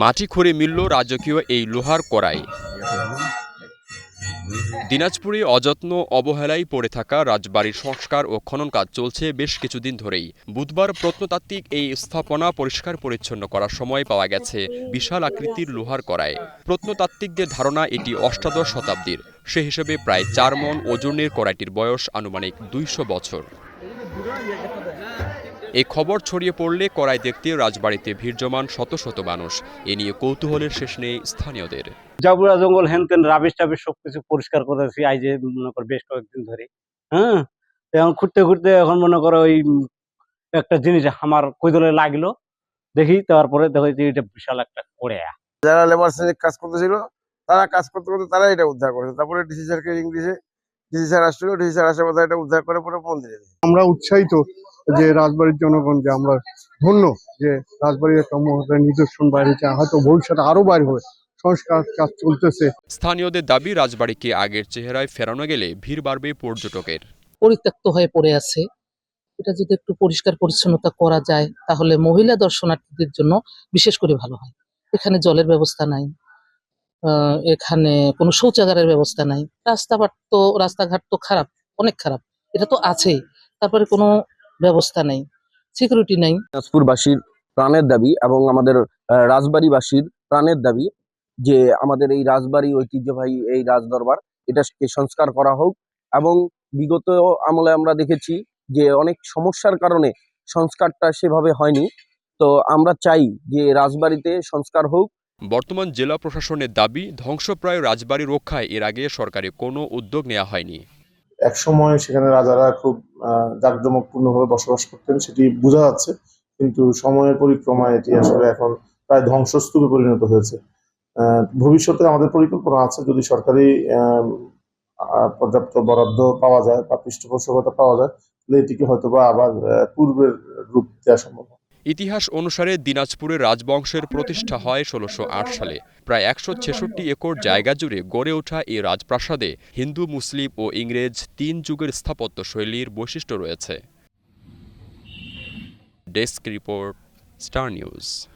মাটি খুঁড়ে মিলল রাজকীয় এই লোহার কড়াই। দিনাজপুরে অযত্ন অবহেলায় পড়ে থাকা রাজবাড়ির সংস্কার ও খনন কাজ চলছে বেশ কিছুদিন ধরেই। বুধবার প্রত্নতাত্ত্বিক এই স্থাপনা পরিষ্কার পরিচ্ছন্ন করার সময় পাওয়া গেছে বিশাল আকৃতির লোহার কড়াই। প্রত্নতাত্ত্বিকদের ধারণা এটি অষ্টাদশ শতাব্দীর। সে হিসেবে প্রায় চার মন ওজনের কড়াইটির বয়স আনুমানিক দুইশো বছর। এই খবর ছড়িয়ে পড়লে কড়াই দেখতে রাজবাড়িতে ভিড় জমান শত শত মানুষ। এ নিয়ে কৌতূহলের শেষ নেই স্থানীয়দের। জাবুরা জঙ্গল হেন তেন রাবিশ টাবিশ সবকিছু পরিষ্কার করেছি আই যে মনে করো বেশ কয়েকদিন ধরে। হ্যাঁ? তো এখন খুঁড়তে খুঁড়তে এখন মনে করো ওই একটা জিনিস আমার কৈদলে লাগল। দেখি তারপরে দেখো যে এটা বিশাল একটা করে যারা লেবার শ্রমিক কাজ করতেছিল তারা কাজ করতে করতে তারা এটা উদ্ধার করেছে। তারপরে ডিসি স্যারকে রিং দিয়েছে ডিসি স্যার আসছিল ডিসি স্যার আসার কথা এটা উদ্ধার করে পরে মন্দিরে। আমরা উৎসাহিত যে রাজবাড়ির জনগণ যে আমরা ধন্য যে রাজবাড়ির একটা মহতের নিদর্শন বাইরেছে হয়তো ভবিষ্যতে আরও বাইরে হবে। সংস্কার কাজ চলতেছে। স্থানীয়দের দাবি রাজবাড়িকে আগের চেহারায় ফেরানো গেলে ভিড় বাড়বে পর্যটকের। পরিত্যক্ত হয়ে পড়ে আছে। এটা যদি একটু পরিষ্কার পরিচ্ছন্নতা করা যায় তাহলে মহিলা দর্শনার্থীদের জন্য বিশেষ করে ভালো হয়। এখানে জলের ব্যবস্থা নাই। আহ, এখানে কোনো শৌচাগারের ব্যবস্থা নাই। রাস্তাঘাট তো রাস্তাঘাট তো খারাপ অনেক খারাপ। এটা তো আছেই। তারপরে কোনো ব্যবস্থা নেই সিকিউরিটি নেই। দিনাজপুরবাসীর প্রাণের দাবি এবং আমাদের রাজবাড়িবাসীর প্রাণের দাবি যে আমাদের এই রাজবাড়ি ঐতিহ্যবাহী এই রাজদরবার এটাকে সংস্কার করা হোক এবং বিগত আমলে আমরা দেখেছি যে অনেক সমস্যার কারণে সংস্কারটা সেভাবে হয়নি। তো আমরা চাই যে রাজবাড়িতে সংস্কার হোক। বর্তমান জেলা প্রশাসনের দাবি ধ্বংসপ্রায় রাজবাড়ি রক্ষায় এর আগে সরকারি কোনো উদ্যোগ নেওয়া হয়নি। এক সময় সেখানে রাজারা খুব জাঁকজমকপূর্ণভাবে বসবাস করতেন, সেটি বোঝা যাচ্ছে কিন্তু সময়ের পরিক্রমায় এটি আসলে এখন প্রায় ধ্বংসস্তূপে পরিণত হয়েছে ভবিষ্যতে আমাদের পরিকল্পনা আছে যদি সরকারি পর্যাপ্ত বরাদ্দ পাওয়া যায় বা পৃষ্ঠপোষকতা পাওয়া যায়, তাহলে এটিকে হয়তোবা আবার পূর্বের রূপ দেওয়া সম্ভব। ইতিহাস অনুসারে দিনাজপুরের রাজবংশের প্রতিষ্ঠা হয় ষোলোশো সালে। প্রায় একশো ছেষট্টি একর জায়গা জুড়ে গড়ে ওঠা এই রাজপ্রাসাদে হিন্দু, মুসলিম ও ইংরেজ তিন যুগের স্থাপত্য শৈলীর বৈশিষ্ট্য রয়েছে। Desk report, Star News.